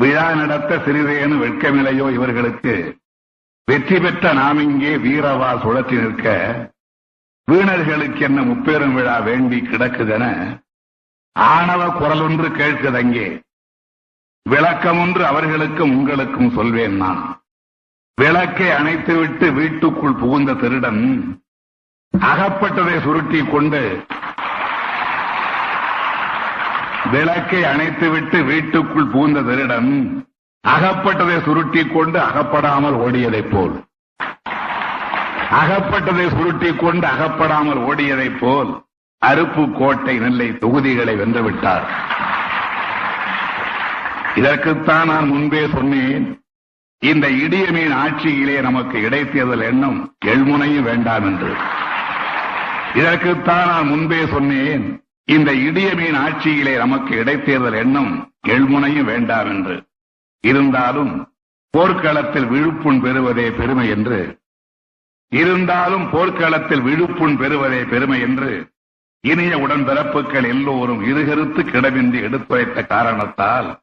விழா நடத்த சிறிதேனு வெட்கமில்லையோ இவர்களுக்கு? வெற்றி பெற்ற நாம் இங்கே வீரவா சுழற்றி நிற்க வீணர்களுக்கு என்ன முப்பெரும் விழா வேண்டி கிடக்குதென ஆணவ குரல் ஒன்று கேட்குதங்கே விளக்கம் ஒன்று அவர்களுக்கும் உங்களுக்கும் சொல்வேன் நான். விளக்கை அணைத்துவிட்டு வீட்டுக்குள் புகுந்த திருடன் அகப்பட்டதை சுருட்டிக் கொண்டு விளக்கை அணைத்துவிட்டு வீட்டுக்குள் புகுந்த திருடன் அகப்பட்டதை சுருட்டிக் கொண்டு அகப்படாமல் ஓடியதைப் போல். அகப்பட்டதை சுருட்டிக் கொண்டு அகப்படாமல் ஓடியதைப் போல் அருப்பு கோட்டை நெல்லை தொகுதிகளை வென்றுவிட்டார். இதற்குத்தான் நான் முன்பே சொன்னேன் இந்த இடியமீன் ஆட்சியிலே நமக்கு இடைத்தேர்தல் எண்ணம் எழுமுனையும் வேண்டாம் என்று. இதற்குத்தான் நான் முன்பே சொன்னேன் இந்த இடியமீன் ஆட்சியிலே நமக்கு இடைத்தேர்தல் எண்ணம் எழுமுனையும் வேண்டாம் என்று. இருந்தாலும் போர்க்களத்தில் விழுப்புண் பெறுவதே பெருமை என்று. இருந்தாலும் போர்க்களத்தில் விழுப்புண் பெறுவதே பெருமை என்று இனிய உடன்பிறப்புகள் எல்லோரும் இருகருத்து கிடமின்றி எடுத்துரைத்த காரணத்தால்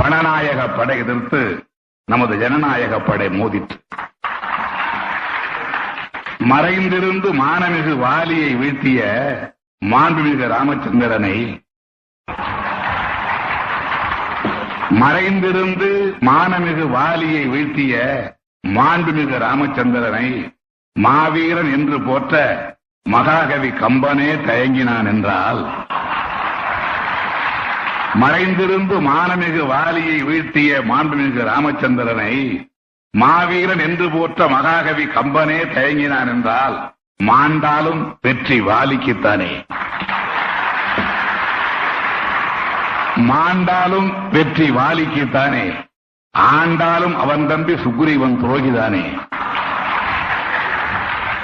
பணநாயக படை எதிர்த்து நமது ஜனநாயக படை மோதிற்று. மறைந்திருந்து மானமிகு வாலியை வீழ்த்திய மாண்புமிகு ராமச்சந்திரனை மறைந்திருந்து மானமிகு வாலியை வீழ்த்திய மாண்புமிகு ராமச்சந்திரனை மாவீரன் என்று போற்ற மகாகவி கம்பனே தயங்கினான் என்றால் மறைந்திருந்து மானமிகு வாலியை வீழ்த்திய மாண்புமிகு ராமச்சந்திரனை மாவீரன் என்று போற்ற மகாகவி கம்பனே தயங்கினான் என்றால் மாண்டாலும் வெற்றி வாலிக்குத்தானே. மாண்டாலும் வெற்றி வாலிக்குத்தானே. ஆண்டாலும் அவன் தம்பி சுக்ரீவன் துரோகிதானே.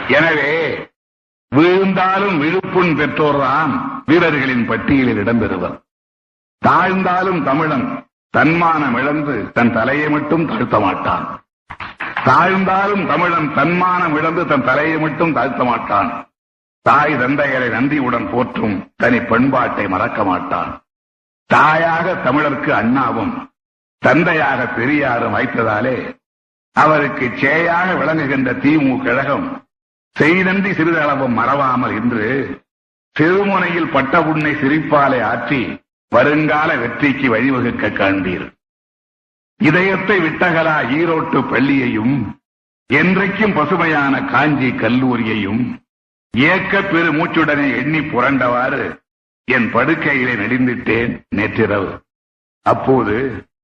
எனவே வீழ்ந்தாலும் விழுப்புண் பெற்றோர்தான் வீரர்களின் பட்டியலில் இடம்பெறுவர். தாழ்ந்தாலும் தமிழன் தன்மானம் இழந்து தன் தலையை மட்டும் தாழ்த்த மாட்டான் தாழ்ந்தாலும் தமிழன் தன்மானம் இழந்து தன் தலையை மட்டும் தாழ்த்த மாட்டான். தாய் தந்தையரை நந்தியுடன் போற்றும் தனி பண்பாட்டை மறக்க மாட்டான். தாயாக தமிழருக்கு அண்ணாவும் தந்தையாக பெரியாரும் வைத்ததாலே அவருக்கு சேயாக விளங்குகின்ற திமுக கழகம் செய்தந்தி சிறிதளவும் மறவாமல் இன்று சிறுமுனையில் பட்டபுண்ணை சிரிப்பாலை ஆற்றி வருங்கால வெற்றிக்கு வழிவகுக்க காண்பீர். இதயத்தை விட்டகலா ஈரோட்டு பள்ளியையும் என்றைக்கும் பசுமையான காஞ்சி கல்லூரியையும் ஏக்க பெரு மூச்சுடனே எண்ணி புரண்டவாறு என் படுக்கையிலே நெடிந்திட்டேன் நேற்றிரவு. அப்போது